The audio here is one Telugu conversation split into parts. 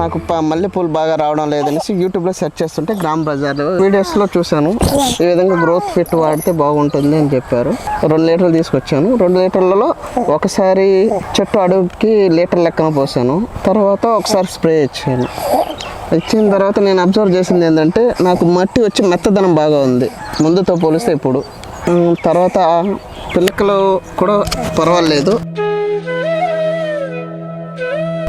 నాకు మల్లెపూలు బాగా రావడం లేదనేసి యూట్యూబ్లో సెర్చ్ చేస్తుంటే గ్రామ్ బజార్ వీడియోస్లో చూశాను. ఈ విధంగా గ్రోత్ ఫిట్ వాడితే బాగుంటుంది అని చెప్పారు. రెండు లీటర్లు తీసుకొచ్చాను. రెండు లీటర్లలో ఒకసారి చెట్టు అడుగుకి లీటర్ లెక్కన పోసాను. తర్వాత ఒకసారి స్ప్రే ఇచ్చాను. ఇచ్చిన తర్వాత నేను అబ్జర్వ్ చేసింది ఏంటంటే నాకు మట్టి వచ్చి మెత్తదనం బాగా ఉంది. ముందుతో పోలిస్తే ఇప్పుడు. తర్వాత పిల్లకలు కూడా పర్వాలేదు.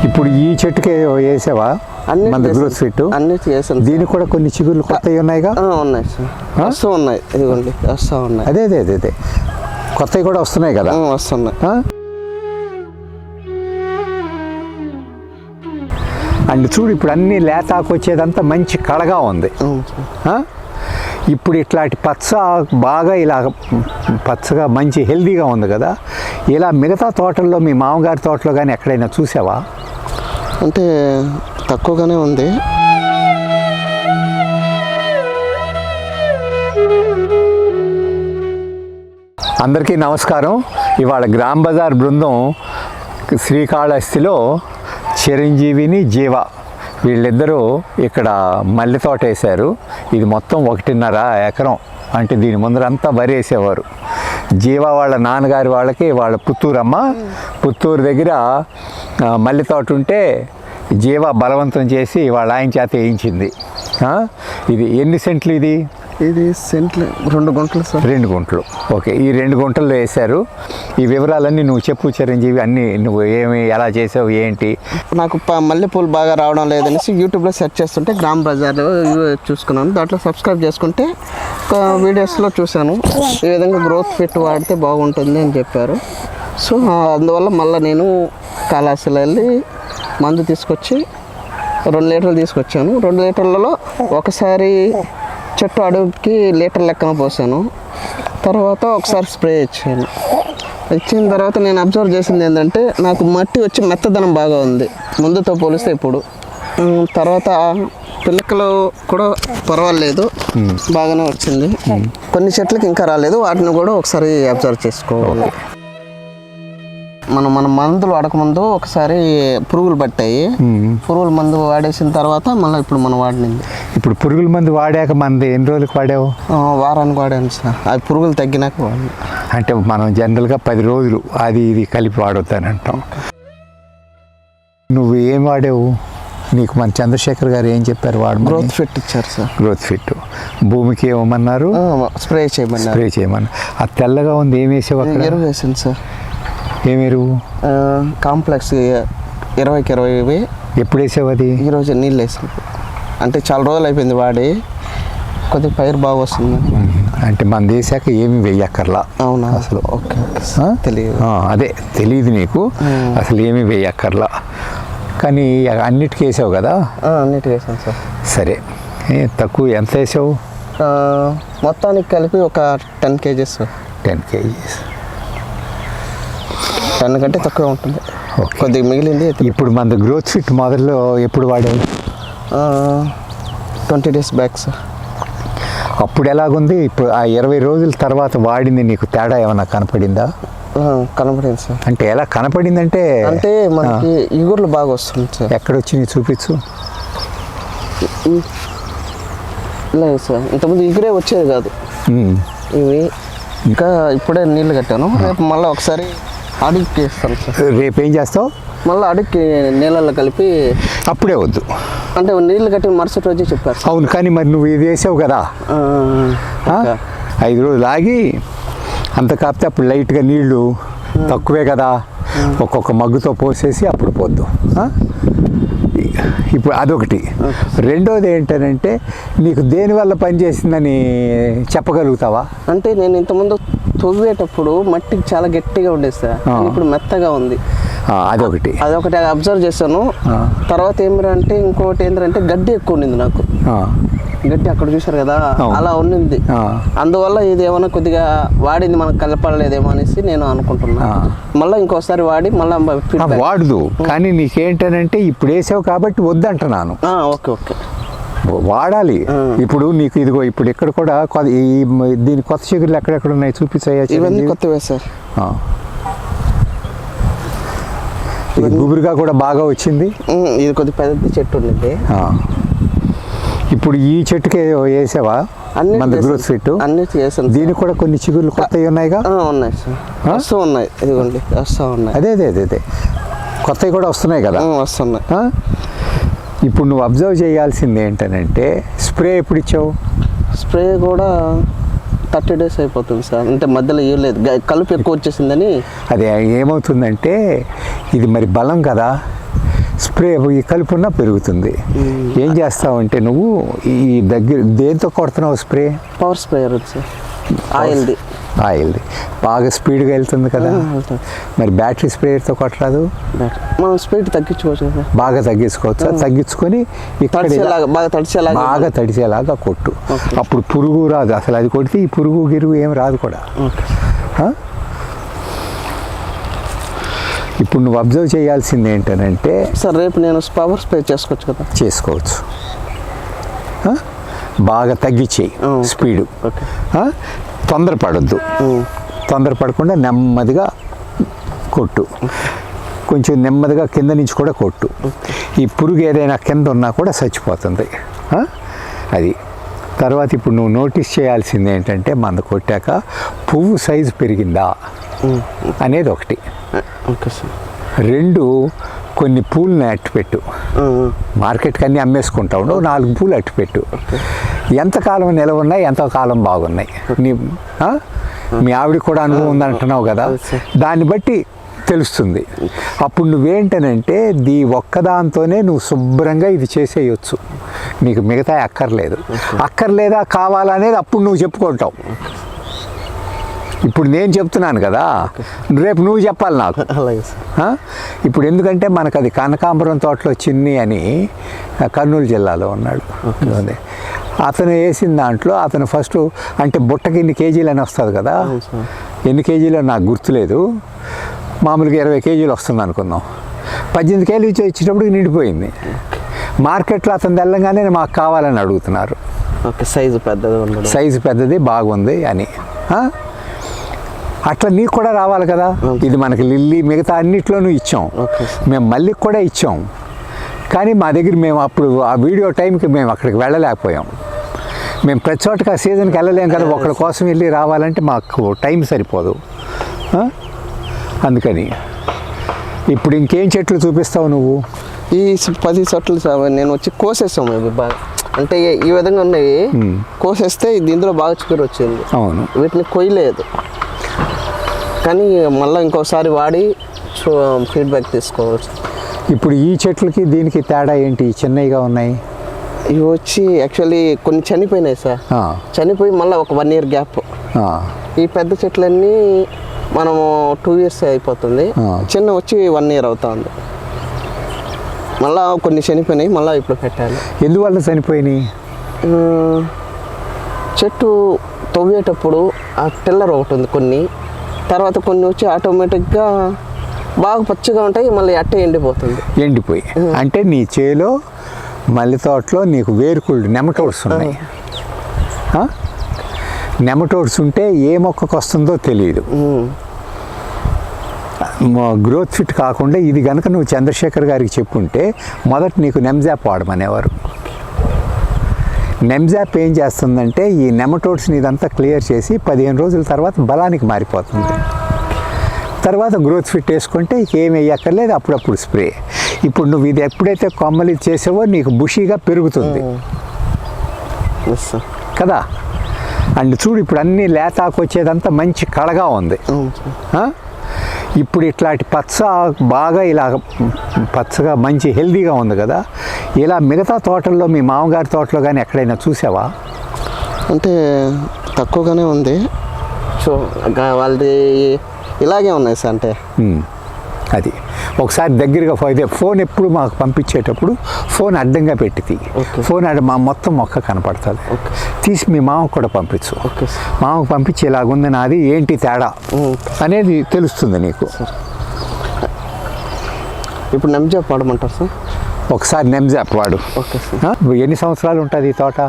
ఇప్పుడు ఈ చెట్టుకే వేసావా? అన్ని మన. గ్రోత్ ఫిట్ అన్ని చేశాను దీనికి కూడా కొన్ని చిగుర్లు కొత్తవి ఉన్నాయిగా? ఉన్నాయి సార్. వస్తూ ఉన్నాయి. ఇదిగోండి వస్తూ ఉన్నాయి. అదే అదే అదే అదే. కొత్తవి కూడా వస్తున్నాయి కదా? వస్తున్నాయి? అండ్ చూడు ఇప్పుడు అన్ని లేతాకు వచ్చేదంతా మంచి కళగా ఉంది? ఇప్పుడు ఇట్లాంటి పచ్చ బాగా ఇలా పచ్చగా మంచి హెల్దీగా ఉంది కదా? ఇలా మిగతా తోటల్లో మీ మామగారి తోటలో కానీ ఎక్కడైనా చూసావా? అంటే తక్కువగానే ఉంది. అందరికీ నమస్కారం. ఇవాళ గ్రామ్ బజార్ బృందం శ్రీకాళహస్తిలో చిరంజీవిని జీవ. వీళ్ళిద్దరూ ఇక్కడ మల్లె తోట వేశారు. ఇది మొత్తం ఒకటిన్నర ఎకరం. అంటే దీని ముందరంతా వరి వేసేవారు. జీవ వాళ్ళ నాన్నగారి వాళ్ళకి వాళ్ళ పుత్తూరమ్మ. పుత్తూరు దగ్గర మల్లె తోట ఉంటే జీవ బలవంతం చేసి వాళ్ళ ఆయన చేత వేయించింది? ఇది ఎన్ని సెంట్లు ఇది? ఇది సెంట్లు రెండు గుంటలు సార్. రెండు గుంటలు. ఓకే ఈ రెండు గుంటల్లో వేశారు. ఈ వివరాలన్నీ నువ్వు చెప్పు చిరంజీవి అన్నీ నువ్వు ఏమి ఎలా చేసావు ఏంటి? నాకు మల్లెపూలు బాగా రావడం లేదనేసి యూట్యూబ్లో సెర్చ్ చేస్తుంటే గ్రామ్ బజార్ చూసుకున్నాను. దాంట్లో సబ్స్క్రైబ్ చేసుకుంటే వీడియోస్లో చూశాను. ఈ విధంగా గ్రోత్ ఫిట్ వాడితే బాగుంటుంది అని చెప్పారు. సో అందువల్ల మళ్ళీ నేను కళాశాల వెళ్ళి మందు తీసుకొచ్చి రెండు లీటర్లు తీసుకొచ్చాను. రెండు లీటర్లలో ఒకసారి చెట్టు అడుగుకి లీటర్ లెక్కన పోసాను. తర్వాత ఒకసారి స్ప్రే ఇచ్చాను. ఇచ్చిన తర్వాత నేను అబ్జర్వ్ చేసింది ఏంటంటే నాకు మట్టి వచ్చి మెత్తదనం బాగా ఉంది. ముందుతో పోలిస్తే ఇప్పుడు. తర్వాత పిల్లకలు కూడా పర్వాలేదు. బాగానే వచ్చింది. కొన్ని చెట్లకి ఇంకా రాలేదు. వాటిని కూడా ఒకసారి అబ్జర్వ్ చేసుకోవాలి. మనం మన మందులు వాడకముందు ఒకసారి పురుగులు పట్టాయి. పురుగుల మందు వాడేసిన తర్వాత మళ్ళీ ఇప్పుడు మనం వాడినింది. ఇప్పుడు పురుగుల మందు వాడాక మనది ఎన్ని రోజులకు వాడావు? వారానికి వాడాను సార్. అది పురుగులు తగ్గినాక వాడిని. అంటే మనం జనరల్గా పది రోజులు అది ఇది కలిపి వాడొద్దని అంటాం. నువ్వు ఏం వాడావు? నీకు మన చంద్రశేఖర్ గారు ఏం చెప్పారు? వాడు గ్రోత్ ఫిట్ ఇచ్చారు సార్. గ్రోత్ ఫిట్ భూమికి ఏమన్నారు స్ప్రే చేయమన్నారు. స్ప్రే చేయమని ఆ తెల్లగా ఉంది ఏం వేసావు అక్కడ? ఎరువు వేసింది సార్. ఏం ఎరువు ఆ, కాంప్లెక్స్ ఇరవైకి ఇరవై ఎప్పుడు వేసావు అది ఈరోజు నీళ్ళు వేసింది అంటే చాలా రోజులు అయిపోయింది వాడి. కొద్దిగా పైరు బాగా వస్తుంది. అంటే మన దేశాక ఏమి వెయ్యక్కర్లా. అవునా? అసలు. ఓకే. తెలియదు అదే తెలియదు నీకు. అసలు ఏమీ వేయక్కర్లా కానీ అన్నిటికీ వేసావు కదా? ఆ, అన్నిటి వేసాను సార్. సరే. తక్కువ ఎంత వేసావు? మొత్తానికి కలిపి ఒక ten KGs. Ten KGs. Ten కంటే తక్కువ ఉంటుంది. కొద్దిగా మిగిలింది ఇప్పుడు మన గ్రోత్ ఫిట్ మొదల్లో ఎప్పుడు వాడావు? Twenty days back sir. అప్పుడు ఎలాగుంది? ఇప్పుడు ఆ ఇరవై రోజుల తర్వాత వాడింది నీకు తేడా ఏమైనా కనపడిందా? కనపడింది సార్. అంటే ఎలా కనపడిందంటే అంటే మనకి ఇగుర్లు బాగా వస్తుంది సార్. ఎక్కడ వచ్చింది చూపించు లేదు సార్. ఇంతకుముందు ఇగురే వచ్చేది కాదు. ఇవి ఇంకా ఇప్పుడే నీళ్ళు కట్టాను. రేపు మళ్ళీ ఒకసారి అడుగుకి వేస్తాను సార్. రేపు ఏం చేస్తావు? మళ్ళీ అడుగుకి నీళ్ళల్లో కలిపి అప్పుడే వద్దు. అంటే నీళ్ళు కట్టి మరుసటి రోజే చెప్పారు అవును కానీ మరి నువ్వు ఇది వేసావు కదా. ఐదు రోజులు ఆగి అంత కాపితే అప్పుడు లైట్గా నీళ్ళు తక్కువే కదా. ఒక్కొక్క మగ్గుతో పోసేసి అప్పుడు పోద్దు? ఇప్పుడు అదొకటి. రెండోది ఏంటంటే నీకు దేనివల్ల పనిచేసిందని చెప్పగలుగుతావా? అంటే నేను ఇంతకుముందు తవ్వేటప్పుడు మట్టి చాలా గట్టిగా ఉండేది సార్. ఇప్పుడు మెత్తగా ఉంది. అదొకటి. అదొకటి అబ్జర్వ్ చేశాను. తర్వాత ఏమిరంటే ఇంకోటి ఏంటంటే గడ్డి ఎక్కువ ఉండింది నాకు. గడ్డి అక్కడ చూశారు కదా. అలా ఆ. అందువల్ల ఇది ఏమైనా కొద్దిగా వాడింది మనకు కలపడలేదేమో అనేసి నేను అనుకుంటున్నా. మళ్ళీ ఇంకోసారి వాడి మళ్ళీ వాడదు. కానీ నీకేంటనంటే ఇప్పుడు వేసావు కాబట్టి వద్దంటున్నాను. Okay okay. వాడాలి. ఇప్పుడు నీకు ఇదిగో ఇప్పుడు ఇక్కడ కూడా దీని కొత్త చిగురులు ఎక్కడెక్కడ ఉన్నాయి చూపించాయా ఇవన్నీ? కొత్తవే సార్. గుబురుగా కూడా బాగా వచ్చింది. ఇది కొద్ది పెద్ద చెట్టు ఉండింది. ఇప్పుడు ఈ చెట్టుకే వేసావా? అన్ని మన గ్రోత్ ఫిట్ అన్ని చేసాను దీనికి కూడా కొన్ని చిగుర్లు కొత్తవి ఉన్నాయిగా? ఉన్నాయి సార్. వస్తూ ఉన్నాయి. ఇదిగోండి వస్తూ ఉన్నాయి. అదే అదే అదే అదే. కొత్తవి కూడా వస్తున్నాయి కదా? వస్తున్నాయి? ఇప్పుడు నువ్వు అబ్జర్వ్ చేయాల్సింది ఏంటనంటే స్ప్రే ఎప్పుడు ఇచ్చావు? స్ప్రే కూడా థర్టీ డేస్ అయిపోతుంది సార్. అంటే మధ్యలో ఇవ్వలేదు గ- కలుపు ఎక్కువ వచ్చేసిందని. అది ఏమవుతుందంటే ఇది మరి బలం కదా. స్ప్రే ఈ కలుపున్నా పెరుగుతుంది. ఏం చేస్తావంటే నువ్వు ఈ దగ్గర దేంతో కొడుతున్నావు స్ప్రే? Power sprayer sir. ఆయిల్ది. ఆయిల్ది బాగా స్పీడ్గా వెళ్తుంది కదా. మరి బ్యాటరీ స్ప్రేయర్తో కొట్టరాదు? మనం స్పీడ్ తగ్గించుకోవచ్చు కదా. బాగా తగ్గించుకోవచ్చు. తగ్గించుకొని ఇక్కడ బాగా తడిసేలాగా బాగా తడిసేలాగా కొట్టు. అప్పుడు పురుగు రాదు. అసలు అది కొడితే ఈ పురుగు గిరుగు ఏం రాదు కూడా? ఇప్పుడు నువ్వు అబ్జర్వ్ చేయాల్సింది ఏంటనంటే సార్ రేపు నేను పవర్ స్ప్రే చేసుకోవచ్చు కదా. చేసుకోవచ్చు? బాగా తగ్గించేయి. స్పీడు? తొందరపడొద్దు. తొందరపడకుండా నెమ్మదిగా కొట్టు. కొంచెం నెమ్మదిగా కింద నుంచి కూడా కొట్టు. ఈ పురుగు ఏదైనా కింద ఉన్నా కూడా చచ్చిపోతుంది? అది. తర్వాత ఇప్పుడు నువ్వు నోటీస్ చేయాల్సింది ఏంటంటే మంద కొట్టాక పువ్వు సైజు పెరిగిందా? అనేది ఒకటి. రెండు కొన్ని పూలను అట్టుపెట్టు. మార్కెట్కి అన్నీ అమ్మేసుకుంటావు నాలుగు పూలు అట్టుపెట్టు. ఎంతకాలం నిలవ ఉన్నాయి ఎంత కాలం బాగున్నాయి. నీ? మీ ఆవిడ కూడా అనుభవం ఉంది అంటున్నావు కదా? దాన్ని బట్టి తెలుస్తుంది. అప్పుడు నువ్వేంటనంటే దీ ఒక్కదాంతోనే నువ్వు శుభ్రంగా ఇది చేసేయచ్చు. నీకు మిగతా అక్కర్లేదు. అక్కర్లేదా కావాలనేది అప్పుడు నువ్వు చెప్పుకుంటావు. ఇప్పుడు నేను చెప్తున్నాను కదా? రేపు నువ్వు చెప్పాలి నాకు? ఇప్పుడు ఎందుకంటే మనకు అది కనకాంబరం తోటలో చిన్ని అని కర్నూలు జిల్లాలో ఉన్నాడు. అతను వేసిన దాంట్లో అతను ఫస్ట్ అంటే బుట్టకి ఎన్ని కేజీలు అని వస్తుంది కదా. ఎన్ని కేజీలు నాకు గుర్తులేదు. మామూలుగా ఇరవై కేజీలు వస్తుంది అనుకుందాం పద్దెనిమిది కేజీలు ఇచ్చి వచ్చేటప్పుడు నిండిపోయింది. మార్కెట్లో అతను తెల్లంగానే మాకు కావాలని అడుగుతున్నారు. సైజు పెద్దది సైజు పెద్దది బాగుంది అని? అట్లా నీకు కూడా రావాలి కదా? ఇది మనకి లిల్లీ మిగతా అన్నిట్లోనూ ఇచ్చాం. మేము మళ్ళీ కూడా ఇచ్చాం. కానీ మా దగ్గర మేము అప్పుడు ఆ వీడియో టైంకి మేము అక్కడికి వెళ్ళలేకపోయాం. మేము ప్రతి చోటకి ఆ సీజన్కి వెళ్ళలేం కదా ఒకరి కోసం వెళ్ళి రావాలంటే మాకు టైం సరిపోదు? అందుకని. ఇప్పుడు ఇంకేం చెట్లు చూపిస్తావు నువ్వు? ఈ పది చెట్లు నేను వచ్చి కోసేస్తాము ఇవి బాగా. అంటే ఈ- విధంగా ఉన్నాయి కోసేస్తే ఇది ఇందులో బాగా చిగురు వచ్చింది. అవును. వీటిని కొయ్యలేదు. కానీ మళ్ళీ ఇంకోసారి వాడి ఫీడ్బ్యాక్ తీసుకోవచ్చు. ఇప్పుడు ఈ చెట్లకి దీనికి తేడా ఏంటి? చిన్నవిగా ఉన్నాయి. ఇవి వచ్చి యాక్చువల్లీ కొన్ని చనిపోయినాయి సార్. చనిపోయి మళ్ళీ ఒక వన్ ఇయర్ గ్యాప్ ఈ పెద్ద చెట్లన్నీ మనము టూ ఇయర్స్ అయిపోతుంది. చిన్న వచ్చి వన్ ఇయర్ అవుతుంది. మళ్ళా కొన్ని చనిపోయినాయి మళ్ళీ ఇప్పుడు పెట్టాలి ఎందువల్ల చనిపోయినాయి? చెట్టు తవ్వేటప్పుడు ఆ టిల్లర్ ఒకటి ఉంది కొన్ని. తర్వాత కొన్ని వచ్చి ఆటోమేటిక్గా బాగా పచ్చిగా ఉంటాయి మళ్ళీ అట్టే ఎండిపోతుంది. ఎండిపోయి. అంటే నీ చేలో మల్లి తోటలో నీకు వేరుకుళ్ళు నెమటోడ్స్ ఉన్నాయి? నెమటోడ్స్ ఉంటే ఏ మొక్కకు వస్తుందో తెలియదు. గ్రోత్ ఫిట్ కాకుండా ఇది గనక నువ్వు చంద్రశేఖర్ గారికి చెప్పుంటే మొదట నీకు నెమ్జాప్ వాడమనేవారు. నెమ్జాప్ ఏం చేస్తుందంటే ఈ నెమటోడ్స్ని ఇదంతా క్లియర్ చేసి పదిహేను రోజుల తర్వాత బలానికి మారిపోతుంది. తర్వాత గ్రోత్ ఫిట్ వేసుకుంటే ఏమి వేయక్కర్లేదు అప్పుడప్పుడు స్ప్రే ఇప్పుడు నువ్వు ఇది ఎప్పుడైతే కొమ్మలు చేసావో నీకు బుషీగా పెరుగుతుంది. సార్ కదా? అండ్ చూడు ఇప్పుడు అన్ని లేతాకు వచ్చేదంతా మంచి కళగా ఉంది? ఇప్పుడు ఇట్లాంటి పచ్చ బాగా ఇలా పచ్చగా మంచి హెల్దీగా ఉంది కదా? ఇలా మిగతా తోటల్లో మీ మామగారి తోటలో కానీ ఎక్కడైనా చూసావా? అంటే తక్కువగానే ఉంది. సో వాళ్ళది ఇలాగే ఉన్నాయి సార్ అంటే. అది. ఒకసారి దగ్గరగా ఇదే ఫోన్ ఎప్పుడు మాకు పంపించేటప్పుడు ఫోన్ అడ్డంగా పెట్టి తీ. ఓకే. ఫోన్ అడ్డ మా మొత్తం మొక్క కనపడుతుంది. తీసి మీ మామకు కూడా పంపించు. మామకు పంపించి ఇలాగుంది నాది ఏంటి తేడా? అనేది తెలుస్తుంది నీకు. ఇప్పుడు నెమ్జా పాడమంటారు సార్? ఒకసారి నెమ్జాప్ వాడు. Okay sir. ఆ? ఎన్ని సంవత్సరాలు ఉంటుంది ఈ తోట?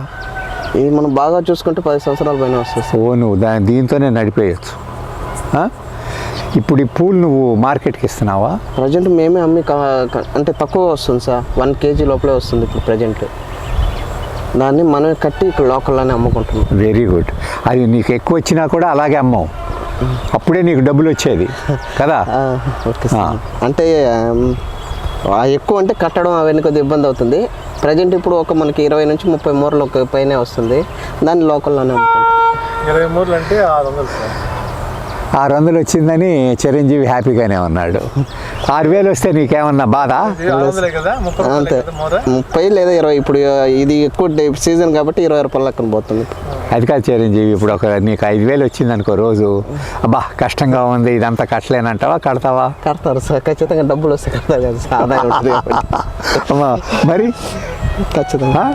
ఇది మనం బాగా చూసుకుంటే పది సంవత్సరాల పైన వస్తుంది సార్. ఓ నువ్వు దా దీంతోనే నడిపేయచ్చు? ఇప్పుడు ఈ పూలు నువ్వు మార్కెట్కి ఇస్తున్నావా? ప్రజెంట్ మేమే అమ్మి అంటే తక్కువ వస్తుంది సార్. వన్ కేజీ లోపలే వస్తుంది ఇప్పుడు ప్రజెంట్. దాన్ని మనమే కట్టి ఇక్కడ లోకల్లోనే అమ్ముకుంటున్నాం. వెరీ గుడ్ అది నీకు ఎక్కువ వచ్చినా కూడా అలాగే అమ్మావు. అప్పుడే నీకు డబ్బులు వచ్చేది. కదా? ఆ, ఓకే సార్. అంటే ఎక్కువ అంటే కట్టడం అవన్నీ కొద్దిగా ఇబ్బంది అవుతుంది. ప్రజెంట్ ఇప్పుడు ఒక మనకి ఇరవై నుంచి ముప్పై మూరలు ఒక పైనే వస్తుంది. దాన్ని లోకల్లోనే అమ్ముకుంటాం ఇరవై మూరలు అంటే ఆరు వందలు సార్. ఆరు వందలు వచ్చిందని చిరంజీవి హ్యాపీగానే ఉన్నాడు. ఆరు వేలు వస్తే నీకేమన్నా బాధ అంతే. ముప్పై లేదా ఇరవై. ఇప్పుడు ఇది ఎక్కువ డే- సీజన్ కాబట్టి ఇరవై రూపాయల లెక్కన పోతుంది. అది కాదు చిరంజీవి ఇప్పుడు ఒక నీకు ఐదు వేలు వచ్చింది అనుకో రోజు. అబ్బా కష్టంగా ఉంది ఇదంతా కట్టలేనంటావా కడతావా? కడతారు సార్. ఖచ్చితంగా డబ్బులు వస్తే కడతారు కదా సార్. మరి? ఖచ్చితంగా.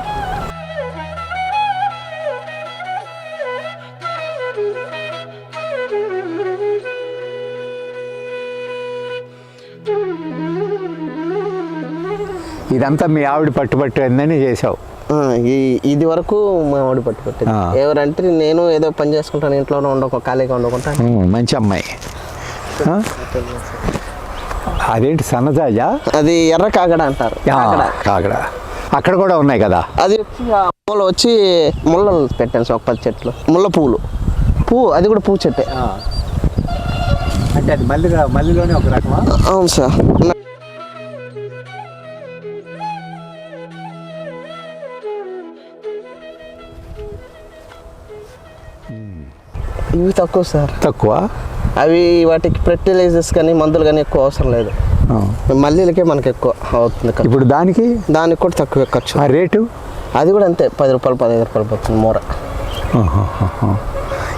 ఇదంతా మీ ఆవిడ పట్టుబట్టు అందని చేసావు ఇది వరకు మా వాడు పట్టుకొట్టింది ఆ. ఎవరంటే నేను ఏదో పని చేసుకుంటాను ఇంట్లోనే ఉండకు ఖాళీగా ఉండకుంటాను ఉమ్, మంచి అమ్మాయి? అదేంటి సన్నజాజా? అది ఎర్ర కాగడ అంటారు. కాగడ. కాకడ అక్కడ కూడా ఉన్నాయి కదా? అది వచ్చి వచ్చి ముళ్ళలు పెట్టాను ఒక పది చెట్లు. ముళ్ళ పువ్వులు పువ్వు అది కూడా పువ్వు చెట్టే. అంటే అది మల్లిగా మల్లిలోనే ఒక రకమా? అవును సార్. ఇవి తక్కువ సార్. తక్కువ? అవి వాటికి ఫెర్టిలైజర్స్ కానీ మందులు కానీ ఎక్కువ అవసరం లేదు. మల్లీలకే మనకి ఎక్కువ అవుతుంది. ఇప్పుడు దానికి? దానికి కూడా తక్కువ ఖర్చు. ఆ రేటు? అది కూడా అంతే పది రూపాయలు పదిహేను రూపాయలు పోతుంది మూర.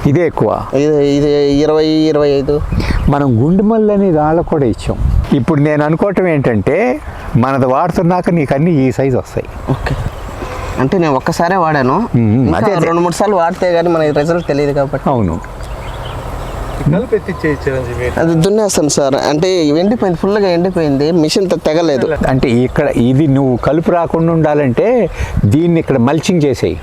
ఇదే ఎక్కువ? ఇది ఇది ఇరవై ఇరవై ఐదు. మనం గుండు మల్లి అని వాళ్ళకు కూడా ఇచ్చాం. ఇప్పుడు నేను అనుకోవటం ఏంటంటే మనది వాడుతున్నాక నీకు అన్ని ఈ సైజు వస్తాయి. ఓకే. అంటే నేను ఒక్కసారే వాడాను. అదే. రెండు మూడు సార్లు వాడితే కానీ మనకి రిజల్ట్ తెలియదు కాబట్టి. అవును. అది దున్నేస్తాను సార్. అంటే ఎండిపోయింది ఫుల్గా ఎండిపోయింది. మిషన్ తెగలేదు. అంటే ఇక్కడ ఇది నువ్వు కలుపు రాకుండా ఉండాలంటే దీన్ని ఇక్కడ మల్చింగ్ చేసేయి.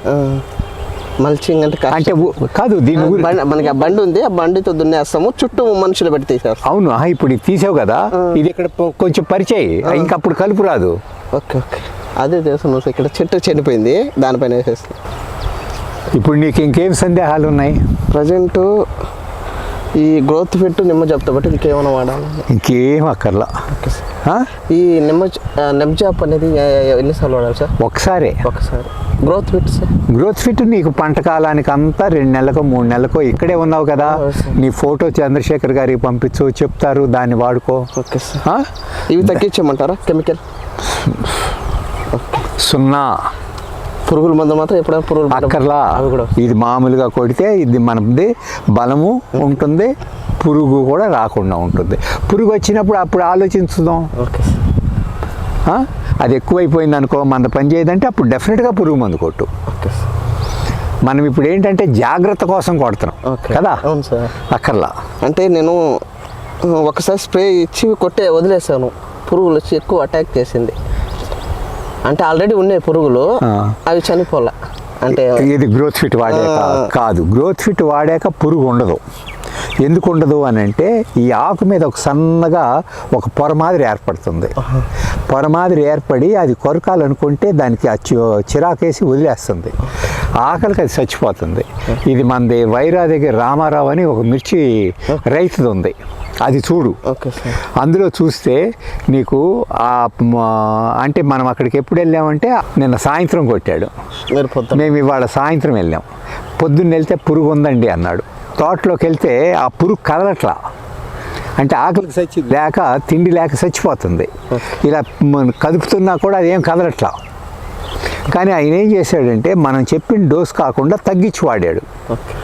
మల్చింగ్ అంటే. అంటే కాదు దీని మనకి ఆ బండి ఉంది ఆ బండితో దున్నేస్తాము. చుట్టూ మనుషులు పెట్టి తీసేస్తాం అవును ఆ, ఇప్పుడు ఇది తీసావు కదా. ఇది ఇక్కడ కొంచెం పరిచయి. ఇంకా అప్పుడు కలుపు రాదు. Okay okay. అదే చేస్తున్నాను సార్ ఇక్కడ చెట్టు చనిపోయింది దానిపైన వేసేస్తాం ఇప్పుడు నీకు ఇంకేం సందేహాలు ఉన్నాయి? ప్రజెంట్ ఈ గ్రోత్ ఫిట్ నిమ్మ చెప్తా బట్టి ఇంకేమైనా వాడాలి? ఇంకేం అక్కర్లా? ఈ నిమ్మ నెమ్జాప్ అనేది ఎన్నిసార్లు వాడాలి సార్? ఒకసారే? ఒకసారి. Growth fit sir. Growth fit నీకు పంట కాలానికి అంతా రెండు నెలలకు మూడు నెలలకు ఇక్కడే ఉన్నావు కదా. నీ ఫోటో చంద్రశేఖర్ గారికి పంపించు చెప్తారు దాన్ని వాడుకో. Okay sir? ఇవి తగ్గించమంటారా కెమికల్? సున్నా. పురుగుల మందు మాత్రం ఎప్పుడైనా పురుగుల అక్కర్లా. అవి కూడా. ఇది మామూలుగా కొడితే ఇది మనది బలము ఉంటుంది పురుగు కూడా రాకుండా ఉంటుంది. పురుగు వచ్చినప్పుడు అప్పుడు ఆలోచించుదాం. ఓకే? అది ఎక్కువైపోయింది అనుకో మన పని చేయదంటే అప్పుడు డెఫినెట్గా పురుగు మందు కొట్టు. మనం ఇప్పుడు ఏంటంటే జాగ్రత్త కోసం కొడుతున్నాం. కదా? అక్కర్లా. అంటే నేను ఒకసారి స్ప్రే ఇచ్చి కొట్టే వదిలేసాను పురుగులు వచ్చి ఎక్కువ అటాక్ చేసింది. అంటే ఆల్రెడీ ఉన్నాయి పురుగులు. అవి చనిపోలే. అంటే ఇది గ్రోత్ ఫిట్ వాడాక. కాదు. గ్రోత్ ఫిట్ వాడాక పురుగు ఉండదు. ఎందుకు ఉండదు అని అంటే ఈ ఆకు మీద ఒక సన్నగా ఒక పొర మాదిరి ఏర్పడుతుంది. పొర మాదిరి ఏర్పడి అది కొరకాలనుకుంటే దానికి ఆ చి- చిరాకేసి వదిలేస్తుంది. ఆకలికి అది చచ్చిపోతుంది. ఇది మనది వైరా దగ్గర రామారావు అని ఒక మిర్చి రైతుది ఉంది అది చూడు. అందులో చూస్తే నీకు అంటే మనం అక్కడికి ఎప్పుడు వెళ్ళామంటే నిన్న సాయంత్రం కొట్టాడు. మేము ఇవాళ సాయంత్రం వెళ్ళాం. పొద్దున్న వెళ్తే పురుగు ఉందండి అన్నాడు. తోటలోకి వెళ్తే ఆ పురుగు కదలట్లా. అంటే ఆకలికి చచ్చి లేక తిండి లేక చచ్చిపోతుంది. ఇలా మన కదుపుతున్నా కూడా అదేం కదలట్లా. కానీ ఆయన ఏం చేశాడంటే మనం చెప్పిన డోస్ కాకుండా తగ్గించి వాడాడు. ఓకే.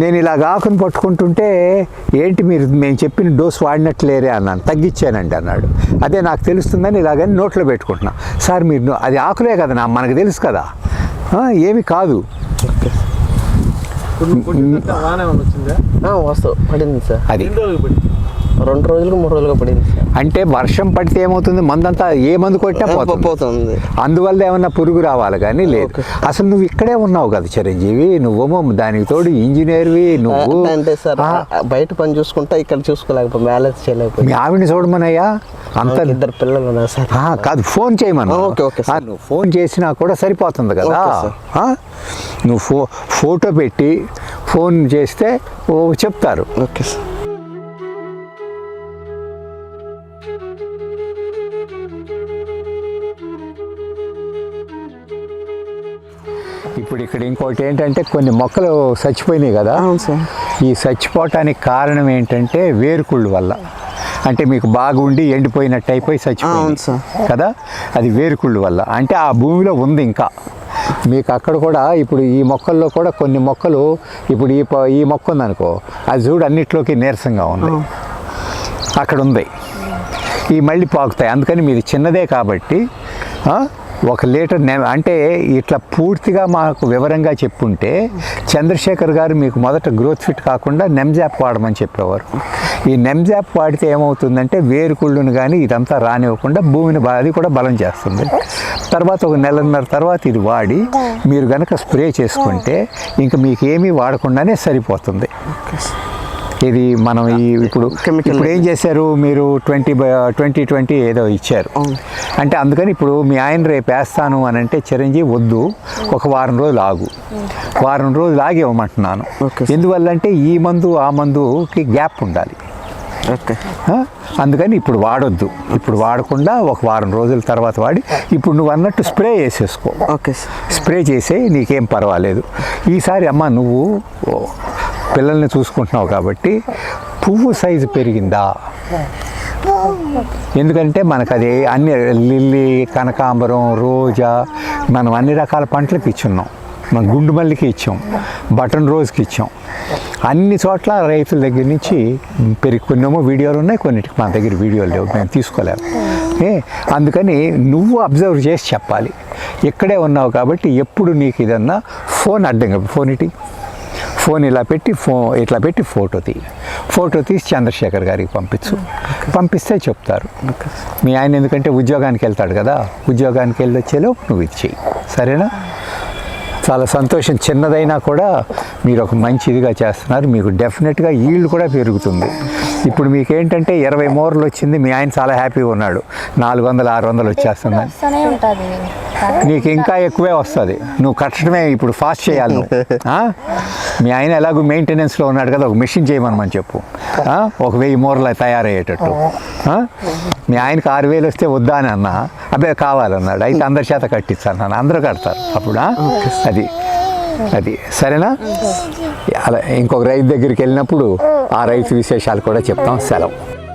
నేను ఇలాగ ఆకును పట్టుకుంటుంటే ఏంటి మీరు మేము చెప్పిన డోస్ వాడినట్లేరే అన్నాను. తగ్గించానండి అన్నాడు. అదే నాకు తెలుస్తుందని ఇలాగని నోట్లో పెట్టుకుంటున్నా. సార్ మీరు అది ఆకులే కదా నా మనకు తెలుసు కదా. "ఆ, ఏమి కాదు. అది. రెండు రోజులు మూడు రోజులుగా పడింది. అంటే వర్షం పడితే ఏమవుతుంది? మందంతా ఏ మందు కొట్టినా పోతుంది. అందువల్ల ఏమన్నా పురుగు రావాలి కానీ లేదు. అసలు నువ్వు ఇక్కడే ఉన్నావు కదా చిరంజీవి. నువ్వేమో దానికి తోడు ఇంజనీర్వి నువ్వు. అంటే సార్ బయట పని చూసుకుంటా ఇక్కడ చూసుకోలేకపోయి బ్యాలెన్స్ చేయలేకపోయి. మీ ఆవిడని చూడమనయ్యా? అంత ఇద్దరు పిల్లలు ఉన్నారు సార్. కాదు ఫోన్ చేయమను. ఓకే, ఓకే, నువ్వు ఫోన్ చేసినా కూడా సరిపోతుంది కదా? నువ్వు ఫో ఫోటో పెట్టి ఫోన్ చేస్తే ఓ చెప్తారు. Okay sir. ఇప్పుడు ఇక్కడ ఇంకోటి ఏంటంటే కొన్ని మొక్కలు చచ్చిపోయినాయి కదా. ఈ చచ్చిపోవటానికి కారణం ఏంటంటే వేరుకుళ్ళు వల్ల. అంటే మీకు బాగా ఉండి ఎండిపోయినట్టు అయిపోయి చచ్చిపోయింది. కదా? అది వేరుకుళ్ళు వల్ల. అంటే ఆ భూమిలో ఉంది ఇంకా. మీకు అక్కడ కూడా ఇప్పుడు ఈ మొక్కల్లో కూడా కొన్ని మొక్కలు ఇప్పుడు ఈ ఈ మొక్క ఉందనుకో అది చూడు అన్నిట్లోకి నీరసంగా ఉంది. అక్కడ ఉంది. ఈ మళ్ళీ పాకుతాయి. అందుకని మీది చిన్నదే కాబట్టి ఒక లీటర్ నె అంటే ఇట్లా పూర్తిగా మాకు వివరంగా చెప్పుంటే చంద్రశేఖర్ గారు మీకు మొదట గ్రోత్ ఫిట్ కాకుండా నెమ్జాప్ వాడమని చెప్పేవారు. ఈ నెమ్జాప్ వాడితే ఏమవుతుందంటే వేరుకుళ్ళును కానీ ఇదంతా రానివ్వకుండా భూమిని అది కూడా బలం చేస్తుంది. తర్వాత ఒక నెలన్నర తర్వాత ఇది వాడి మీరు కనుక స్ప్రే చేసుకుంటే ఇంకా మీకు ఏమీ వాడకుండానే సరిపోతుంది. ఇది మనం ఈ ఇప్పుడు ఇప్పుడు ఏం చేశారు? మీరు ట్వంటీ ట్వంటీ ట్వంటీ ఏదో ఇచ్చారు. అంటే అందుకని ఇప్పుడు మీ ఆయన రేపు వేస్తాను అని అంటే చిరంజీవి వద్దు ఒక వారం రోజులు ఆగు. వారం రోజులు ఆగి ఇవ్వమంటున్నాను. ఎందువల్ల అంటే ఈ మందు ఆ మందుకి గ్యాప్ ఉండాలి? అందుకని ఇప్పుడు వాడొద్దు. ఇప్పుడు వాడకుండా ఒక వారం రోజుల తర్వాత వాడి ఇప్పుడు నువ్వు అన్నట్టు స్ప్రే చేసేసుకో. ఓకే స్ప్రే చేసే నీకేం పర్వాలేదు. ఈసారి అమ్మ నువ్వు పిల్లల్ని చూసుకుంటున్నావు కాబట్టి పువ్వు సైజు పెరిగిందా? ఎందుకంటే మనకు అది అన్ని లిల్లీ కనకాంబరం రోజా మనం అన్ని రకాల పంటలకు ఇచ్చున్నాం. మనం గుండు మల్లికి ఇచ్చాం బటన్ రోజుకి ఇచ్చాం. అన్ని చోట్ల రైతుల దగ్గర నుంచి పెరిగి కొన్నేమో వీడియోలు ఉన్నాయి కొన్నిటికి మన దగ్గర వీడియోలు లేవు మేము తీసుకోలేము. ఏ అందుకని నువ్వు అబ్జర్వ్ చేసి చెప్పాలి. ఇక్కడే ఉన్నావు కాబట్టి ఎప్పుడు నీకు ఇదన్నా ఫోన్ అడ్డంగా ఫోన్ ఇటీ. ఫోన్ ఇలా పెట్టి ఫో ఇట్లా పెట్టి ఫోటో తీ ఫోటో తీసి చంద్రశేఖర్ గారికి పంపించు పంపిస్తే చెప్తారు. మీ ఆయన ఎందుకంటే ఉద్యోగానికి వెళ్తాడు కదా ఉద్యోగానికి వెళ్ళి వచ్చేలో నువ్వు ఇది చెయ్యి. సరేనా? చాలా సంతోషం. చిన్నదైనా కూడా మీరు ఒక మంచి ఇదిగా చేస్తున్నారు. మీకు డెఫినెట్గా ఈల్డ్ కూడా పెరుగుతుంది. ఇప్పుడు మీకు ఏంటంటే ఇరవై మోర్లు వచ్చింది మీ ఆయన చాలా హ్యాపీగా ఉన్నాడు. నాలుగు వందలు ఆరు వందలు వచ్చేస్తుందని నీకు ఇంకా ఎక్కువే వస్తుంది. నువ్వు కట్టడమే ఇప్పుడు ఫాస్ట్ చేయాలి నువ్వు? మీ ఆయన ఎలాగో మెయింటెనెన్స్లో ఉన్నాడు కదా ఒక మెషిన్ చేయమని చెప్పు. ఆ? ఒక వెయ్యి మూరలు తయారయ్యేటట్టు. ఆ? మీ ఆయనకి ఆరు వేలు వస్తే వద్దా అని అన్నా. అబ్బాయి కావాలన్నాడు. అయితే అందరి చేత కట్టించాను అన్న అందరూ కడతారు అప్పుడు? అది. అది. సరేనా? అలా ఇంకొక రైతు దగ్గరికి వెళ్ళినప్పుడు ఆ రైతు విశేషాలు కూడా చెప్తాం. సెలవు.